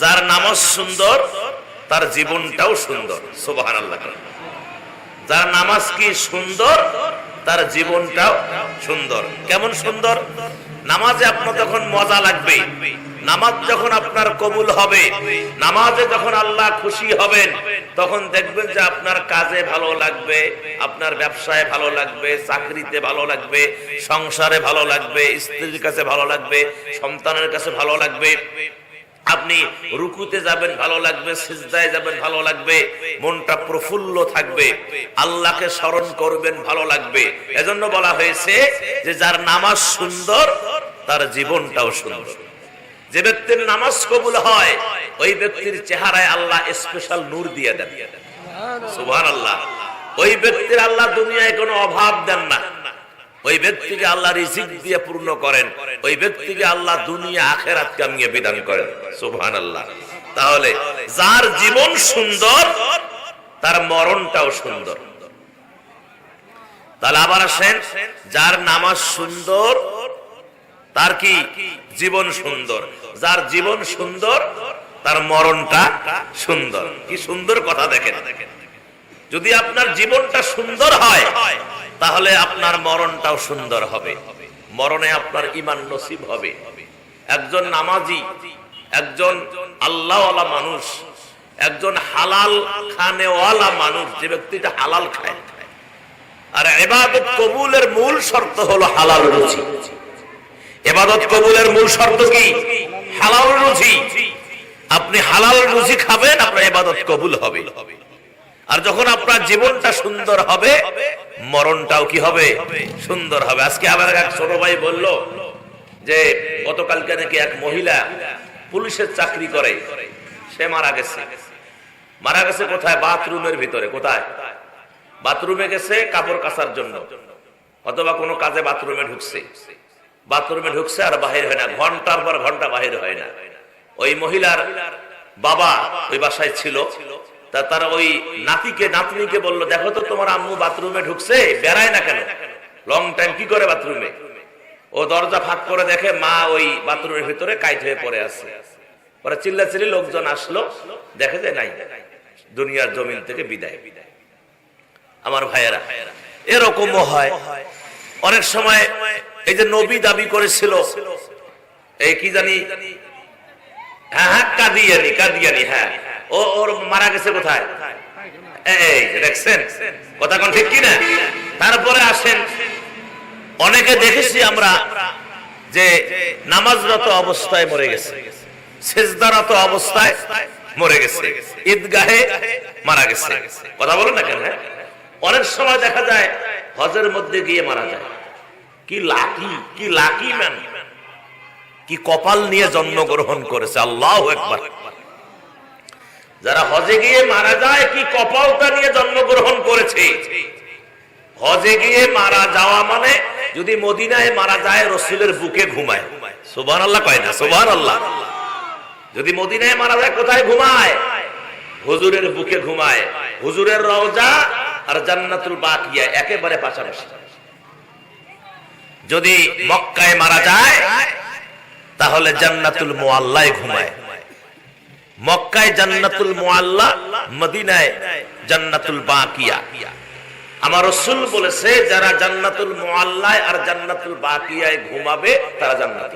যার নামাজ সুন্দর, তার জীবনটাও সুন্দর। সুবাহান আল্লাহ যার নামাজ কি সুন্দর, তার জীবনটাও সুন্দর। কেমন সুন্দর? নামাজে আপনার তখন মজা লাগবে, নামাজ যখন আপনার কবুল হবে, নামাজে যখন আল্লাহ খুশি হবেন, তখন দেখবেন যে আপনার কাজে ভালো লাগবে, আপনার ব্যবসায় ভালো লাগবে, চাকরিতে ভালো লাগবে, সংসারে ভালো লাগবে, স্ত্রীর কাছে ভালো লাগবে, সন্তানের কাছে ভালো লাগবে। আপনি রুকুতে যাবেন, ভালো লাগবে, সিজদায় যাবেন, ভালো লাগবে, মনটা প্রফুল্ল থাকবে, আল্লাহকে স্মরণ করবেন, ভালো লাগবে। এজন্য বলা হয়েছে যে যার নামাজ সুন্দর, তার জীবনটাও সুন্দর। যে ব্যক্তির নামাজ কবুল হয়, ওই ব্যক্তির চেহারায় আল্লাহ স্পেশাল নূর দিয়ে দেন। সুবহান আল্লাহ ওই ব্যক্তির আল্লাহ দুনিয়ায় কোনো অভাব দেন না। ওই ব্যক্তিকে আল্লাহ রিজিক দিয়ে পূর্ণ করেন, ওই ব্যক্তিকে আল্লাহ দুনিয়া আখেরাত কামিয়ে বিধান করেন। সুবহান আল্লাহ তাহলে যার জীবন সুন্দর, তার মরণটাও সুন্দর। তাহলে আবার আসেন, যার নামাজ সুন্দর, তার কি? জীবন সুন্দর। যার জীবন সুন্দর, তার মরণটা সুন্দর। কি সুন্দর কথা দেখেন। যদি আপনার জীবনটা সুন্দর হয় তাহলে আপনার মরণটাও সুন্দর হবে। মরণে আপনার ইমান নসিব হবে। একজন নামাজি, একজন আল্লাহওয়ালা মানুষ, একজন হালাল খানেওয়ালা মানুষ, যে ব্যক্তিটা হালাল খায়। আর এবাদত কবুলের মূল শর্ত হলো হালাল রুচি এবাদত কবুলের মূল শর্ত কি? হালাল রুচি আপনি হালাল রুচি খাবেন, আপনার এবাদত কবুল হবে। আর যখন আপনার জীবনটা সুন্দর হবে, মরণটাও কি হবে? সুন্দর হবে। আজকে আবার এক ছোট ভাই বলল যে, গতকালকে নাকি এক মহিলা পুলিশের চাকরি করে, সে মারা গেছে। মারা গেছে কোথায়? বাথরুমের ভিতরে। কোথায়? বাথরুমে গেছে কাপড় কাচার জন্য। অথবা কোনো কাজে বাথরুমে ঢুকছে। বাথরুমে ঢুকছে আর বাহির হয় না। ঘণ্টার পর ঘণ্টা বাহির হয় না। ওই মহিলার বাবা ওই বাসায় ছিল। তা তারা ওই নাতিকে, নাতনিকে বলল, দেখো তো তোমার আম্মু বাথরুমে ঢুকছে, বেড়ায় না কেন? লং টাইম কি করে বাথরুমে? ও দরজা ফাঁক করে দেখে মা ওই বাথরুমের ভিতরে কাইট হয়ে পড়ে আছে। পরে চিল্লা চিল্লি লোকজন আসলো, দেখে যে নাই, দুনিয়ার জমিন থেকে বিদায় বিদায়। আমার ভাইয়েরা, এরকমও হয়। অনেক সময় এই যে নবী দাবি করেছিল, এই কি জানি হ্যাঁ হ্যাঁ কাদিয়ানি কাদিয়ানি হ্যাঁ। ও ওর মারা গেছে কোথায়? এই দেখছেন? কথা কোন ঠিক কিনা? তারপরে আসেন। অনেকে দেখেছি আমরা যে নামাজরত অবস্থায় মরে গেছে, সেজদারত অবস্থায় মরে গেছে, ঈদগাহে মারা গেছে। কথা বলেন না কেন হ্যাঁ? অনেক সময় দেখা যায় হজের মধ্যে গিয়ে মারা যায়। কি লাকি কি লাকি ম্যান। কি কপাল নিয়ে জন্মগ্রহণ করেছে, আল্লাহ একবার যারা হজে গিয়ে মারা যায়, কি কপালটা নিয়ে জন্মগ্রহণ করেছে? হজে গিয়ে মারা যাওয়া মানে যদি মদিনায় মারা যায়, রসুলের বুকে ঘুমায়। সুবান আল্লাহ কয় না সুবান আল্লাহ যদি মদিনায় মারা যায়, কোথায় ঘুমায়? হুজুরের বুকে ঘুমায়। হুজুরের রওজা আর জান্নাতুল বাকিয়া একেবারে পাশাপাশি। যদি মক্কায় মারা যায়, তাহলে জান্নাতুল মুআল্লায় ঘুমায়। মক্কায় জান্নাতুল মোয়াল্লা মদিনায় জান্নাতুল বাকিয়া। আমার রসুল বলেছে, যারা জান্নাতুল মোয়াল্লায় আর জান্নাতুল বাকিয়ায় ঘুমাবে, তারা জান্নাত।